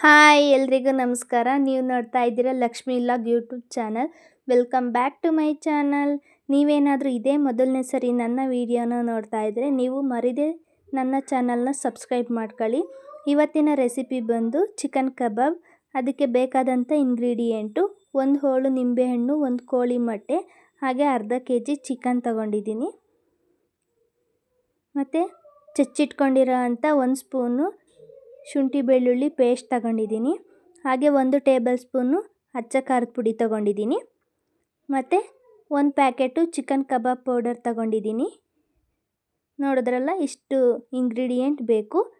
Hi ಎಲ್ರಿಗೂ ನಮಸ್ಕಾರ. ನೀವು ನೋಡ್ತಾ ಇದ್ದೀರಾ Lakshmi vlog YouTube channel. Welcome back to my channel ನೀವೇನಾದರೂ ಇದೇ ಮೊದಲನೇ ಸರಿ ನನ್ನ ವಿಡಿಯೋನ ನೋಡ್ತಾ ಇದ್ದರೆ ನೀವು ಮರಿದೆ ನನ್ನ ಚಾನಲ್ನ ಸಬ್ಸ್ಕ್ರೈಬ್ ಮಾಡ್ಕೊಳ್ಳಿ. ಇವತ್ತಿನ ರೆಸಿಪಿ ಬಂದು ಚಿಕನ್ ಕಬಾಬ್ ಅದಕ್ಕೆ ಬೇಕಾದಂಥ ಇಂಗ್ರೀಡಿಯೆಂಟು ಒಂದು ಹೋಳು ನಿಂಬೆಹಣ್ಣು, ಒಂದು ಕೋಳಿ ಮೊಟ್ಟೆ, ಹಾಗೆ ಅರ್ಧ ಕೆ ಜಿ ಚಿಕನ್ ತಗೊಂಡಿದ್ದೀನಿ. ಮತ್ತು ಚಚ್ಚಿಟ್ಕೊಂಡಿರೋ ಅಂಥ ಒಂದು ಸ್ಪೂನು ಶುಂಠಿ, ಬೆಳ್ಳುಳ್ಳಿ ಪೇಸ್ಟ್ ತಗೊಂಡಿದ್ದೀನಿ. ಹಾಗೆ ಒಂದು ಟೇಬಲ್ ಸ್ಪೂನು ಅಚ್ಚ ಖಾರದ ಪುಡಿ ತಗೊಂಡಿದ್ದೀನಿ. ಮತ್ತು ಒಂದು ಪ್ಯಾಕೆಟು ಚಿಕನ್ ಕಬಾಬ್ ಪೌಡರ್ ತಗೊಂಡಿದ್ದೀನಿ. ನೋಡಿದ್ರಲ್ಲ, ಇಷ್ಟು ಇಂಗ್ರೀಡಿಯೆಂಟ್ ಬೇಕು.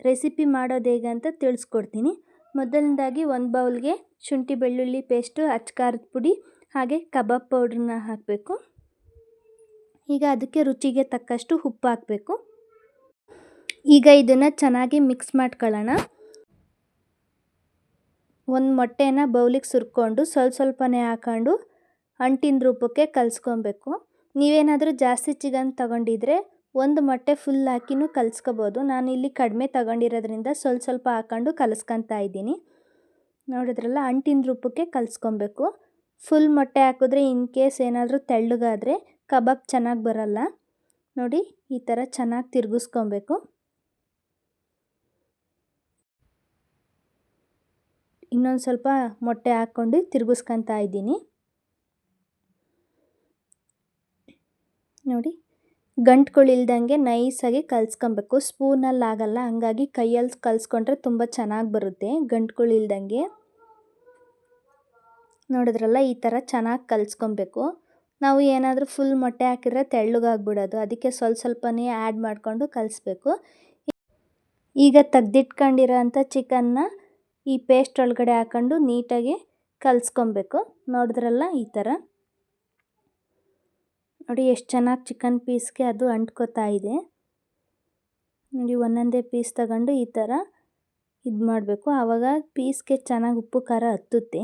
ರೆಸಿಪಿ ಮಾಡೋದು ಹೇಗೆ ಅಂತ ತಿಳಿಸ್ಕೊಡ್ತೀನಿ. ಮೊದಲನೇದಾಗಿ ಒಂದು ಬೌಲ್ಗೆ ಶುಂಠಿ, ಬೆಳ್ಳುಳ್ಳಿ ಪೇಸ್ಟು ಅಚ್ಚ ಖಾರದ ಪುಡಿ, ಹಾಗೆ ಕಬಾಬ್ ಪೌಡ್ರನ್ನ ಹಾಕಬೇಕು. ಈಗ ಅದಕ್ಕೆ ರುಚಿಗೆ ತಕ್ಕಷ್ಟು ಉಪ್ಪು ಹಾಕಬೇಕು. ಈಗ ಇದನ್ನು ಚೆನ್ನಾಗಿ ಮಿಕ್ಸ್ ಮಾಡ್ಕೊಳ್ಳೋಣ. ಒಂದು ಮೊಟ್ಟೆನ ಬೌಲಿಗೆ ಸುರ್ಕೊಂಡು ಸ್ವಲ್ಪ ಸ್ವಲ್ಪನೇ ಹಾಕೊಂಡು ಅಂಟಿನ ರೂಪಕ್ಕೆ ಕಲಿಸ್ಕೊಬೇಕು. ನೀವೇನಾದರೂ ಜಾಸ್ತಿ ಚಿಕನ್ ತಗೊಂಡಿದ್ರೆ ಒಂದು ಮೊಟ್ಟೆ ಫುಲ್ ಹಾಕಿನೂ ಕಲಿಸ್ಕೋಬೋದು. ನಾನು ಇಲ್ಲಿ ಕಡಿಮೆ ತಗೊಂಡಿರೋದ್ರಿಂದ ಸ್ವಲ್ಪ ಸ್ವಲ್ಪ ಹಾಕೊಂಡು ಕಲಿಸ್ಕೊತಾ ಇದ್ದೀನಿ. ನೋಡಿದ್ರಲ್ಲ, ಅಂಟಿನ ರೂಪಕ್ಕೆ ಕಲಿಸ್ಕೊಬೇಕು. ಫುಲ್ ಮೊಟ್ಟೆ ಹಾಕಿದ್ರೆ ಇನ್ ಕೇಸ್ ಏನಾದರೂ ತೆಳ್ಳಗಾದರೆ, ಕಬಾಬ್ ಚೆನ್ನಾಗಿ ಬರಲ್ಲ. ನೋಡಿ, ಈ ಥರ ಚೆನ್ನಾಗಿ ತಿರುಗಿಸ್ಕೊಬೇಕು. ಇನ್ನೊಂದು ಸ್ವಲ್ಪ ಮೊಟ್ಟೆ ಹಾಕ್ಕೊಂಡು ತಿರುಗಿಸ್ಕೊತಾ ಇದ್ದೀನಿ. ನೋಡಿ ಗಂಟುಗಳಿಲ್ದಂಗೆ ನೈಸಾಗಿ ಕಲಿಸ್ಕೊಬೇಕು. ಸ್ಪೂನಲ್ಲಿ ಆಗಲ್ಲ, ಹಂಗಾಗಿ ಕೈಯಲ್ಲಿ ಕಲಿಸ್ಕೊಂಡ್ರೆ ತುಂಬ ಚೆನ್ನಾಗಿ ಬರುತ್ತೆ ಗಂಟುಗಳಿಲ್ದಂಗೆ ನೋಡಿದ್ರಲ್ಲ, ಈ ಥರ ಚೆನ್ನಾಗಿ ಕಲಿಸ್ಕೊಬೇಕು. ನಾವು ಏನಾದರೂ ಫುಲ್ ಮೊಟ್ಟೆ ಹಾಕಿದ್ರೆ ತೆಳ್ಳಗಾಗ್ಬಿಡೋದು. ಅದಕ್ಕೆ ಸ್ವಲ್ಪ ಸ್ವಲ್ಪನೇ ಆ್ಯಡ್ ಮಾಡಿಕೊಂಡು ಕಲಿಸ್ಬೇಕು. ಈಗ ತೆಗ್ದಿಟ್ಕೊಂಡಿರೋ ಅಂಥ ಚಿಕನ್ನ ಈ ಪೇಸ್ಟ್ ಒಳಗಡೆ ಹಾಕೊಂಡು ನೀಟಾಗಿ ಕಲಿಸ್ಕೊಬೇಕು. ನೋಡಿದ್ರಲ್ಲ ಈ ಥರ? ನೋಡಿ ಎಷ್ಟು ಚೆನ್ನಾಗಿ ಚಿಕನ್ ಪೀಸ್ಗೆ ಅದು ಅಂಟ್ಕೋತಾ ಇದೆ. ನೋಡಿ ಒಂದೊಂದೇ ಪೀಸ್ ತಗೊಂಡು ಈ ಥರ ಇದು ಮಾಡಬೇಕು. ಆವಾಗ ಪೀಸ್ಗೆ ಚೆನ್ನಾಗಿ ಉಪ್ಪು, ಖಾರ ಹತ್ತುತ್ತೆ.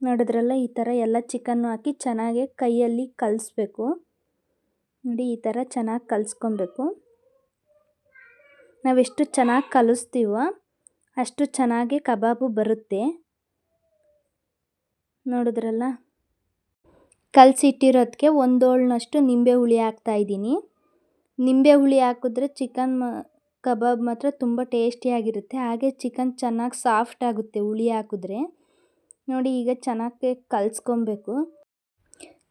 ನೋಡಿದ್ರಲ್ಲ ಈ ಥರ ಎಲ್ಲ ಚಿಕನ್ನು ಹಾಕಿ ಚೆನ್ನಾಗಿ ಕೈಯಲ್ಲಿ ಕಲಿಸ್ಬೇಕು. ನೋಡಿ ಈ ಥರ ಚೆನ್ನಾಗಿ ಕಲಿಸ್ಕೊಬೇಕು. ನಾವೆಷ್ಟು ಚೆನ್ನಾಗಿ ಕಲಿಸ್ತೀವೋ ಅಷ್ಟು ಚೆನ್ನಾಗಿ ಕಬಾಬು ಬರುತ್ತೆ. ನೋಡಿದ್ರಲ್ಲ? ಕಲಸಿಟ್ಟಿರೋದಕ್ಕೆ ಒಂದೋಳ್ನಷ್ಟು ನಿಂಬೆ ಹುಳಿ ಹಾಕ್ತಾಯಿದ್ದೀನಿ ನಿಂಬೆ ಹುಳಿ ಹಾಕಿದ್ರೆ ಚಿಕನ್ ಮ, ಕಬಾಬ್ ಮಾತ್ರ ತುಂಬ ಟೇಸ್ಟಿಯಾಗಿರುತ್ತೆ ಹಾಗೆ ಚಿಕನ್ ಚೆನ್ನಾಗಿ ಸಾಫ್ಟ್ ಆಗುತ್ತೆ ಹುಳಿ ಹಾಕಿದ್ರೆ. ನೋಡಿ ಈಗ ಚೆನ್ನಾಗಿ ಕಲಿಸ್ಕೊಬೇಕು.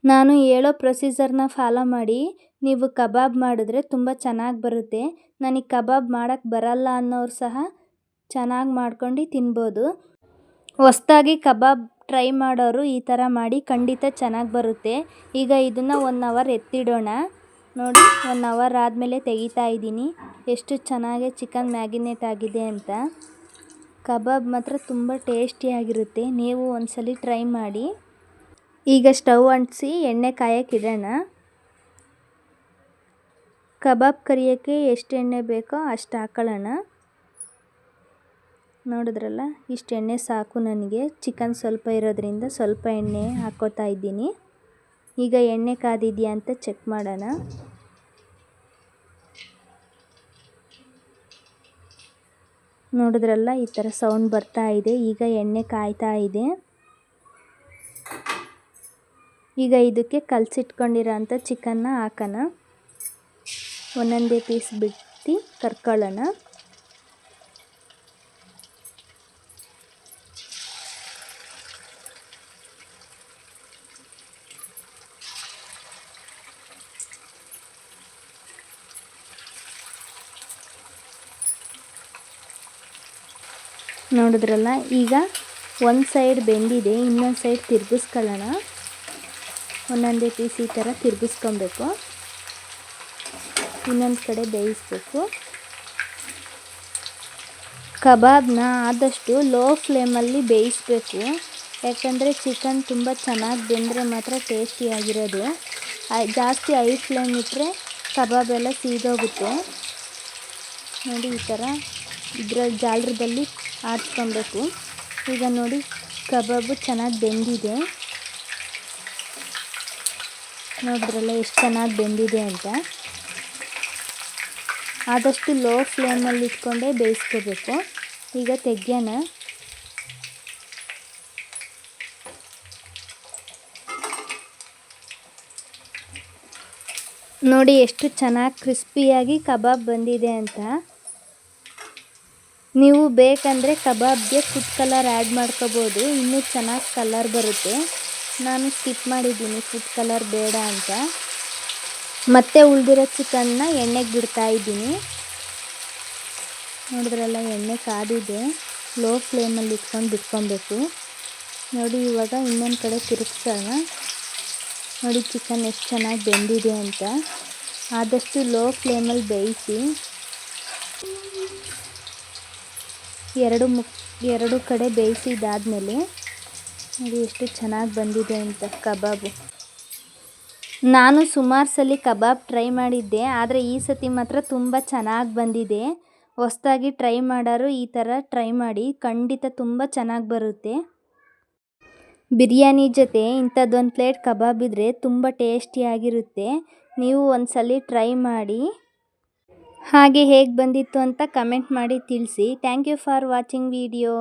ನಾನು ಹೇಳೋ ಪ್ರೊಸೀಜರ್ನ ಫಾಲೋ ಮಾಡಿ. ನೀವು ಕಬಾಬ್ ಮಾಡಿದ್ರೆ ತುಂಬ ಚೆನ್ನಾಗಿ ಬರುತ್ತೆ. ನನಗೆ ಕಬಾಬ್ ಮಾಡೋಕ್ಕೆ ಬರಲ್ಲ ಅನ್ನೋರು ಸಹ ಚೆನ್ನಾಗಿ ಮಾಡ್ಕೊಂಡು ತಿನ್ಬೋದು. ಹೊಸ್ದಾಗಿ ಕಬಾಬ್ ಟ್ರೈ ಮಾಡೋರು ಈ ಥರ ಮಾಡಿ ಖಂಡಿತ ಚೆನ್ನಾಗಿ ಬರುತ್ತೆ. ಈಗ ಇದನ್ನು ಒನ್ ಅವರ್ ಎತ್ತಿಡೋಣ. ನೋಡಿ ಒನ್ ಅವರ್ ಆದಮೇಲೆ ತೆಗಿತಾ ಇದ್ದೀನಿ. ಎಷ್ಟು ಚೆನ್ನಾಗಿ ಚಿಕನ್ ಮ್ಯಾಗಿನೇಟ್ ಆಗಿದೆ ಅಂತ. ಕಬಾಬ್ ಮಾತ್ರ ತುಂಬ ಟೇಸ್ಟಿಯಾಗಿರುತ್ತೆ ನೀವು ಒಂದ್ಸಲಿ ಟ್ರೈ ಮಾಡಿ. ಈಗ ಸ್ಟವ್ ಅಂಟಿಸಿ ಎಣ್ಣೆ ಕಾಯಕ್ಕೆ ಇಡೋಣ. ಕಬಾಬ್ ಕರಿಯೋಕ್ಕೆ ಎಷ್ಟು ಎಣ್ಣೆ ಬೇಕೋ ಅಷ್ಟು ಹಾಕೊಳ್ಳೋಣ. ನೋಡಿದ್ರಲ್ಲ, ಇಷ್ಟು ಎಣ್ಣೆ ಸಾಕು ನನಗೆ. ಚಿಕನ್ ಸ್ವಲ್ಪ ಇರೋದ್ರಿಂದ ಸ್ವಲ್ಪ ಎಣ್ಣೆ ಹಾಕೋತಾ ಇದ್ದೀನಿ. ಈಗ ಎಣ್ಣೆ ಕಾದಿದೆಯಾ ಅಂತ ಚೆಕ್ ಮಾಡೋಣ. ನೋಡಿದ್ರಲ್ಲ, ಈ ಥರ ಸೌಂಡ್ ಬರ್ತಾ ಇದೆ. ಈಗ ಎಣ್ಣೆ ಕಾಯ್ತಾ ಇದೆ. ಈಗ ಇದಕ್ಕೆ ಕಲಸಿಟ್ಕೊಂಡಿರೋ ಅಂಥ ಚಿಕನ್ನ ಹಾಕೋಣ. ಒಂದೊಂದೇ ಪೀಸ್ ಬಿಟ್ಟು ಕರ್ಕೊಳ್ಳೋಣ. ನೋಡಿದ್ರಲ್ಲ, ಈಗ ಒಂದು ಸೈಡ್ ಬೆಂದಿದೆ, ಇನ್ನೊಂದು ಸೈಡ್ ತಿರುಗಿಸ್ಕೊಳ್ಳೋಣ. ಒಂದೊಂದೇ ಪೀಸ್ ಈ ಥರ ತಿರುಗಿಸ್ಕೊಬೇಕು. ಇನ್ನೊಂದು ಕಡೆ ಬೇಯಿಸ್ಬೇಕು. ಕಬಾಬ್ನ ಆದಷ್ಟು ಲೋ ಫ್ಲೇಮಲ್ಲಿ ಬೇಯಿಸ್ಬೇಕು. ಯಾಕಂದರೆ ಚಿಕನ್ ತುಂಬ ಚೆನ್ನಾಗಿ ಬೆಂದರೆ ಮಾತ್ರ ಟೇಸ್ಟಿಯಾಗಿರೋದು ಜಾಸ್ತಿ ಹೈ ಫ್ಲೇಮ್ ಇಟ್ಟರೆ ಕಬಾಬ್ ಎಲ್ಲ ಸೀದೋಗುತ್ತೆ. ನೋಡಿ ಈ ಥರ ಇದರ ಜಾಲರದಲ್ಲಿ ಆಡ್ಸ್ಕೊಬೇಕು. ಈಗ ನೋಡಿ, ಕಬಾಬು ಚೆನ್ನಾಗಿ ಬೆಂದಿದೆ. ನೋಡಿದ್ರಲ್ಲ ಎಷ್ಟು ಚೆನ್ನಾಗಿ ಬೆಂದಿದೆ ಅಂತ. ಆದಷ್ಟು ಲೋ ಫ್ಲೇಮಲ್ಲಿ ಇಟ್ಕೊಂಡೇ ಬೇಯಿಸ್ಕೋಬೇಕು. ಈಗ ತೆಗ್ಯೋಣ ನೋಡಿ, ಎಷ್ಟು ಚೆನ್ನಾಗಿ ಕ್ರಿಸ್ಪಿಯಾಗಿ ಕಬಾಬ್ ಬಂದಿದೆ ಅಂತ. ನೀವು ಬೇಕಂದರೆ ಕಬಾಬ್ಗೆ ಫುಡ್ ಕಲರ್ ಆ್ಯಡ್ ಮಾಡ್ಕೋಬೋದು. ಇನ್ನೂ ಚೆನ್ನಾಗಿ ಕಲರ್ ಬರುತ್ತೆ. ನಾನು ಸ್ಕಿಪ್ ಮಾಡಿದ್ದೀನಿ ಫುಡ್ ಕಲರ್ ಬೇಡ ಅಂತ. ಮತ್ತೆ ಉಳಿದಿರೋ ಚಿಕನ್ನ ಎಣ್ಣೆಗೆ ಬಿಡ್ತಾ ಇದ್ದೀನಿ. ನೋಡಿದ್ರಲ್ಲ, ಎಣ್ಣೆ ಕಾದಿದೆ. ಲೋ ಫ್ಲೇಮಲ್ಲಿ ಇಟ್ಕೊಂಡು ಬಿಟ್ಕೊಬೇಕು. ನೋಡಿ, ಇವಾಗ ಇನ್ನೊಂದು ಕಡೆ ತಿರುಗಿಸೋಣ. ನೋಡಿ ಚಿಕನ್ ಎಷ್ಟು ಚೆನ್ನಾಗಿ ಬೆಂದಿದೆ ಅಂತ. ಆದಷ್ಟು ಲೋ ಫ್ಲೇಮಲ್ಲಿ ಬೇಯಿಸಿ. ಎರಡು ಮುಕ್ ಎರಡು ಕಡೆ ಬೇಯಿಸಿದಾದ್ಮೇಲೆ ನೋಡಿ ಎಷ್ಟು ಚೆನ್ನಾಗಿ ಬಂದಿದೆ ಅಂತ ಕಬಾಬು. ನಾನು ಸುಮಾರು ಸಲ ಕಬಾಬ್ ಟ್ರೈ ಮಾಡಿದ್ದೆ, ಆದರೆ ಈ ಸತಿ ಮಾತ್ರ ತುಂಬ ಚೆನ್ನಾಗಿ ಬಂದಿದೆ. ಹೊಸದಾಗಿ ಟ್ರೈ ಮಾಡೋರು ಈ ಥರ ಟ್ರೈ ಮಾಡಿ, ಖಂಡಿತ ತುಂಬ ಚೆನ್ನಾಗಿ ಬರುತ್ತೆ. ಬಿರಿಯಾನಿ ಜೊತೆ ಇಂಥದ್ದೊಂದು ಪ್ಲೇಟ್ ಕಬಾಬ್ ಇದ್ದರೆ ತುಂಬ ಟೇಸ್ಟಿಯಾಗಿರುತ್ತೆ ನೀವು ಒಂದು ಸಲ ಟ್ರೈ ಮಾಡಿ. ಹಾಗೆ ಹೇಗೆ ಬಂದಿತ್ತು ಅಂತ ಕಮೆಂಟ್ ಮಾಡಿ ತಿಳಿಸಿ. Thank you for watching video